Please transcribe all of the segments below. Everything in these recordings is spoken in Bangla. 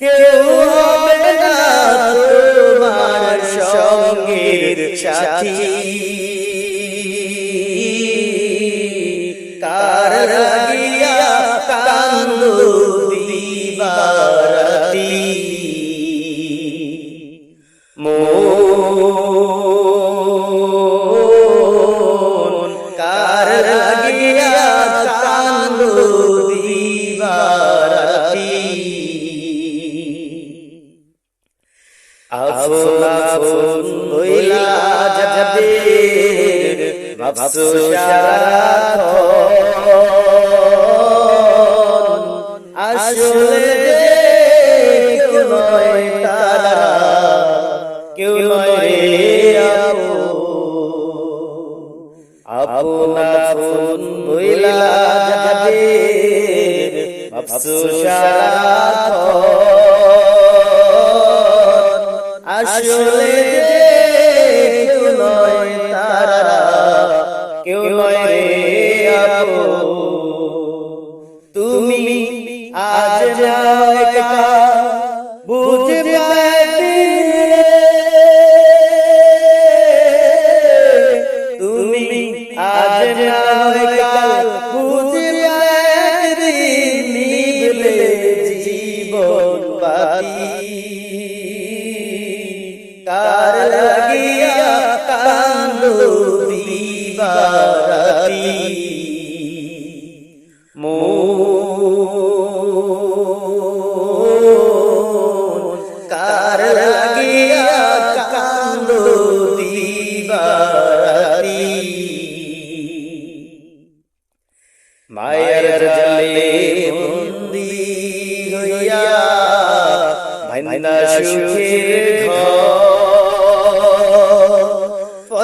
কেউ হবে না তোমার সঙ্গের সাথী। কার আফুন হইলা যাবে সারাক্ষণ আসলে কেউ নয় তারা কেউ নয় আপন। আপন হইলা যাবে আসলে কেউ নয় তারা কেউ নয় রে আপো কার লাগিয়া কান্দো দিবারাতি মন কার লাগিয়া কান্দো দিবারাতি মায়ের জালে বন্দি হইয়া ভাইনা সুখের ঘর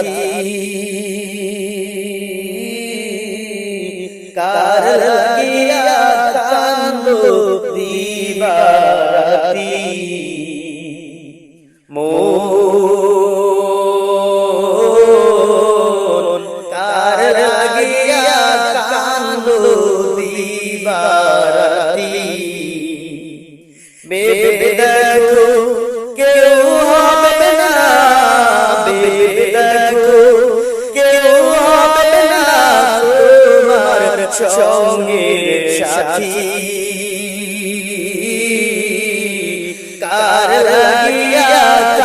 সাথী কার লাগিয়া সাথী। কার লাগিয়া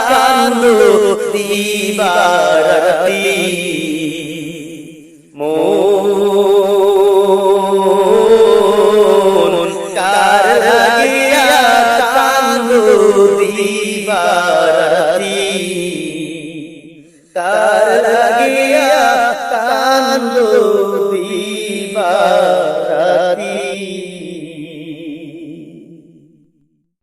কান্দো দিবারাতি?